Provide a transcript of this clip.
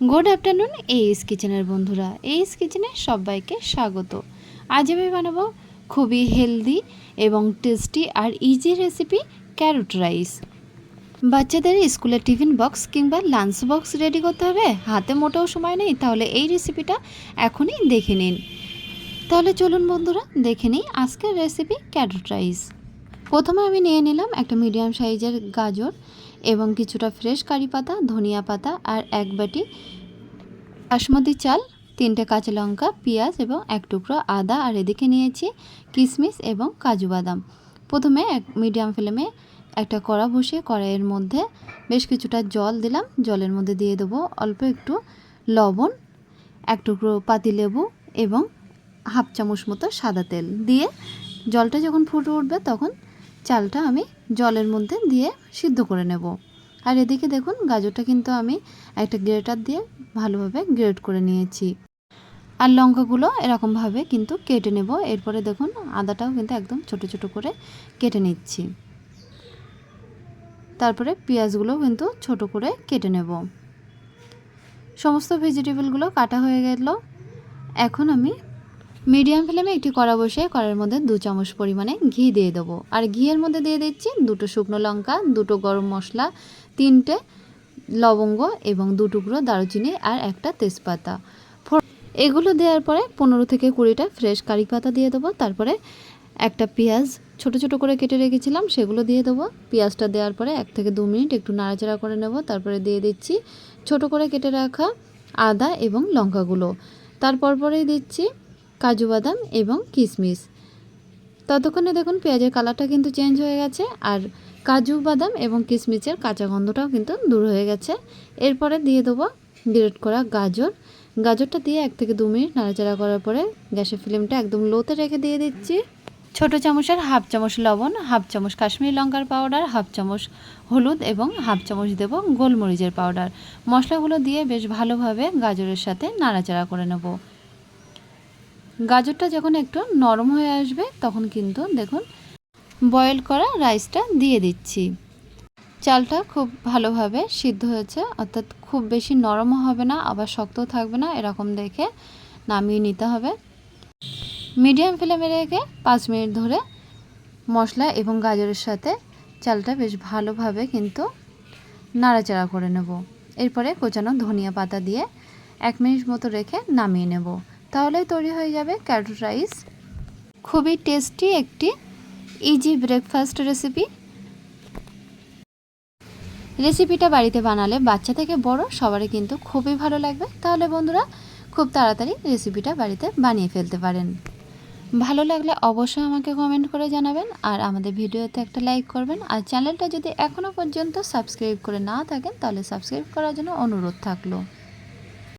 Good afternoon এইস কিচেনের বন্ধুরা। এইস কিচেনে সবাইকে স্বাগত। আজ আমি বানাবো খুবই হেলদি এবং টেস্টি আর ইজি রেসিপি ক্যারোট রাইস। বাচ্চাদের স্কুলের টিফিন বক্স কিংবা লাঞ্চ বক্স রেডি করতে হবে। হাতে মোটেও সময় নেই, তাহলে এই রেসিপিটা এখনই দেখে নিন। তাহলে চলুন বন্ধুরা, দেখে নিই আজকের রেসিপি ক্যারোট রাইস। প্রথমে আমি নিয়ে নিলাম একটা মিডিয়াম সাইজের গাজর। এবং কিছুটা ফ্রেশ কারি পাতা, ধনিয়া পাতা আর এক বাটি বাসমতি চাল, তিনটে কাঁচা লঙ্কা, পেঁয়াজ এবং এক টুকরো আদা আর এদিকে নিয়েছি কিশমিশ এবং কাজু বাদাম। প্রথমে এক মিডিয়াম ফ্লেমে একটা কড়া বসিয়ে কড়াইয়ের মধ্যে বেশ কিছুটা জল দিলাম। জলের মধ্যে দিয়ে দেবো অল্প একটু লবণ, এক টুকরো পাতিলেবু এবং হাফ চামচ মতো সাদা তেল। দিয়ে জলটা যখন ফুটে উঠবে তখন চালটা আমি জলের মধ্যে দিয়ে সিদ্ধ করে নেব। আর এদিকে দেখুন, গাজরটা কিন্তু আমি একটা গ্রেটার দিয়ে ভালোভাবে গ্রেট করে নিয়েছি। আর লঙ্কাগুলো এরকমভাবে কিন্তু কেটে নেব। এরপরে দেখুন, আদাটাও কিন্তু একদম ছোট ছোট করে কেটে নিচ্ছি। তারপরে পেঁয়াজগুলো কিন্তু ছোট করে কেটে নেব। সমস্ত ভেজিটেবলগুলো কাটা হয়ে গেল। এখন আমি মিডিয়াম ফ্লেমে একটি কড়া বসিয়ে কড়ার মধ্যে দু চামচ পরিমাণে ঘি দিয়ে দেবো। আর ঘিয়ের মধ্যে দিয়ে দিচ্ছি দুটো শুকনো লঙ্কা, দুটো গরম মশলা, তিনটে লবঙ্গ এবং দু টুকরো দারুচিনি আর একটা তেজপাতা। এগুলো দেওয়ার পরে পনেরো থেকে কুড়িটা ফ্রেশ কারি পাতা দিয়ে দেবো। তারপরে একটা পেঁয়াজ ছোট ছোট করে কেটে রেখেছিলাম, সেগুলো দিয়ে দেবো। পেঁয়াজটা দেওয়ার পরে এক থেকে দু মিনিট একটু নাড়াচাড়া করে নেব। তারপরে দিয়ে দিচ্ছি ছোট করে কেটে রাখা আদা এবং লঙ্কাগুলো। তারপর পরেই দিচ্ছি কাজু বাদাম এবং কিশমিশ ততক্ষণে দেখুন পেঁয়াজের কালারটা কিন্তু চেঞ্জ হয়ে গেছে আর কাজু বাদাম এবং কিশমিশের কাঁচা গন্ধটাও কিন্তু দূর হয়ে গেছে। এরপরে দিয়ে দেবো গ্রেট করা গাজর। গাজরটা দিয়ে এক থেকে দু মিনিট নাড়াচাড়া করার পরে গ্যাসের ফ্লেমটা একদম লোতে রেখে দিয়ে দিচ্ছি। ছোট চামচের হাফ চামচ লবণ, হাফ চামচ কাশ্মীরি লঙ্কার পাউডার, হাফ চামচ হলুদ এবং হাফ চামচ দেব গোলমরিচের পাউডার। মশলাগুলো দিয়ে বেশ ভালোভাবে গাজরের সাথে নাড়াচাড়া করে নেব। গাজরটা যখন একটু নরম হয়ে আসবে, তখন কিন্তু দেখুন বয়েল করা রাইসটা দিয়ে দিচ্ছি। চালটা খুব ভালোভাবে সিদ্ধ হয়েছে, অর্থাৎ খুব বেশি নরমও হবে না, আবার শক্তও থাকবে না, এরকম দেখে নামিয়ে নিতে হবে। মিডিয়াম ফ্লেমে রেখে পাঁচ মিনিট ধরে মশলা এবং গাজরের সাথে চালটা বেশ ভালোভাবে কিন্তু নাড়াচাড়া করে নেব। এরপরে কোচানো ধনিয়া পাতা দিয়ে এক মিনিট মতো রেখে নামিয়ে নেব। তাহলেই তৈরি হয়ে যাবে ক্যারোট রাইস। খুবই টেস্টি একটি ইজি ব্রেকফাস্ট রেসিপি রেসিপিটা বাড়িতে বানালে বাচ্চা থেকে বড় সবারই কিন্তু খুবই ভালো লাগবে। তাহলে বন্ধুরা, খুব তাড়াতাড়ি রেসিপিটা বাড়িতে বানিয়ে ফেলতে পারেন। ভালো লাগলে অবশ্যই আমাকে কমেন্ট করে জানাবেন আর আমাদের ভিডিওতে একটা লাইক করবেন। আর চ্যানেলটা যদি এখনও পর্যন্ত সাবস্ক্রাইব করে না থাকেন, তাহলে সাবস্ক্রাইব করার জন্য অনুরোধ থাকল।